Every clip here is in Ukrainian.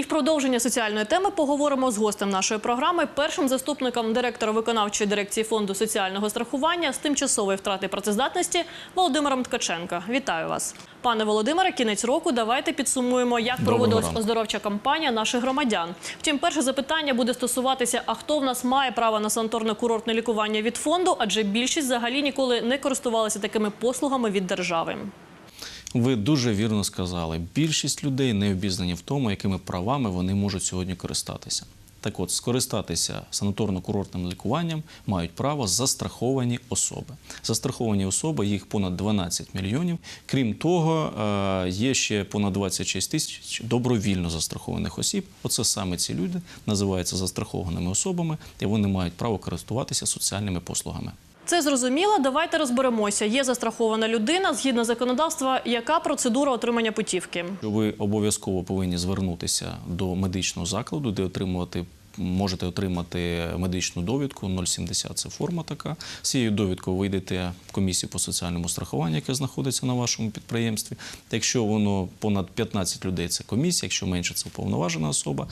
І в продовження соціальної теми поговоримо з гостем нашої програми, першим заступником директора виконавчої дирекції фонду соціального страхування з тимчасової втрати працездатності Володимиром Ткаченка. Вітаю вас, пане Володимире. Кінець року. Давайте підсумуємо, як проводилась оздоровча кампанія наших громадян. Втім, перше запитання буде стосуватися: а хто в нас має право на санаторно-курортне лікування від фонду? Адже більшість взагалі ніколи не користувалися такими послугами від держави. Ви дуже вірно сказали. Більшість людей не обізнані в тому, якими правами вони можуть сьогодні користатися. Так от, скористатися санаторно-курортним лікуванням мають право застраховані особи. Застраховані особи, їх понад 12 мільйонів. Крім того, е, є ще понад 26 тисяч добровільно застрахованих осіб. Оце саме ці люди називаються застрахованими особами, і вони мають право користуватися соціальними послугами. Це зрозуміло. Давайте розберемося. Є застрахована людина згідно законодавства. Яка процедура отримання путівки? Ви обов'язково повинні звернутися до медичного закладу, де отримувати. Можете отримати медичну довідку 070 – це форма така. З цією довідкою ви в комісію по соціальному страхуванню, яка знаходиться на вашому підприємстві. Якщо воно понад 15 людей, це комісія, якщо менше, це уповноважена особа.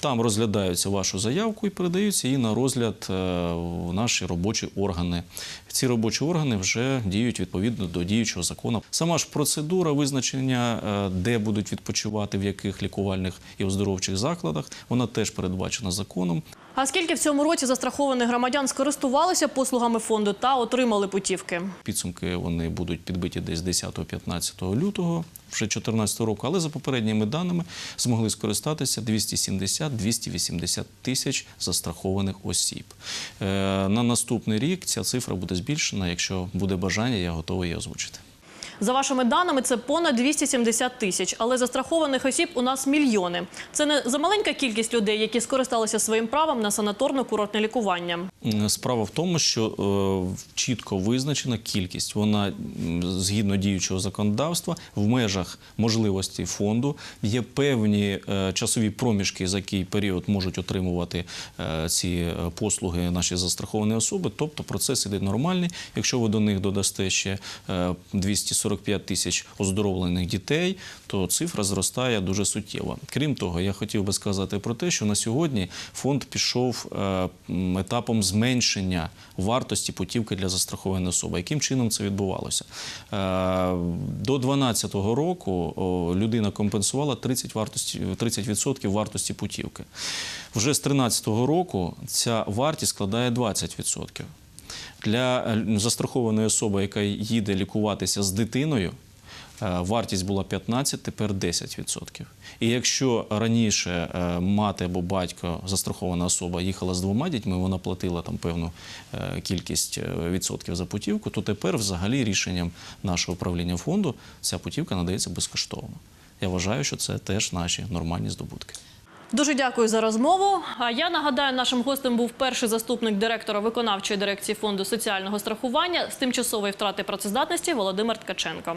Там розглядаються вашу заявку і передаються її на розгляд е, в наші робочі органи. Ці робочі органи вже діють відповідно до діючого закону. Сама ж процедура визначення, е, де будуть відпочивати, в яких лікувальних і оздоровчих закладах, вона теж передбачена законом. А скільки в цьому році застрахованих громадян скористувалися послугами фонду та отримали путівки? Підсумки вони будуть підбиті десь 10-15 лютого вже 2014 року, але за попередніми даними змогли скористатися 270-280 тисяч застрахованих осіб. Е, На наступний рік ця цифра буде збільшена. Якщо буде бажання, я готовий її озвучити. За вашими даними, це понад 270 тисяч, але застрахованих осіб у нас мільйони. Це не замаленька кількість людей, які скористалися своїм правом на санаторно-курортне лікування. Справа в тому, що е, чітко визначена кількість. Вона згідно діючого законодавства в межах можливості фонду є певні е, часові проміжки, за який період можуть отримувати е, ці е, послуги наші застраховані особи. Тобто процес іде нормальний. Якщо ви до них додасте ще е, 245 тисяч оздоровлених дітей, то цифра зростає дуже суттєво. Крім того, я хотів би сказати про те, що на сьогодні фонд пішов е, етапом зменшення вартості путівки для застрахованої особи. Яким чином це відбувалося? Е, До 2012 року людина компенсувала 30 вартості 30% вартості путівки. Вже з 2013 року ця вартість складає 20%. Для е, застрахованої особи, яка їде лікуватися з дитиною, е, вартість була 15, тепер 10%. І якщо раніше е, мати або батько, застрахована особа, їхала з двома дітьми, вона платила там певну кількість відсотків за путівку, то тепер взагалі рішенням нашого управління фонду ця путівка надається безкоштовно. Я вважаю, що це теж наші нормальні здобутки. Дуже дякую за розмову. Я нагадаю, нашим гостем був перший заступник директора виконавчої дирекції фонду соціального страхування з тимчасової втрати працездатності Володимир Ткаченко.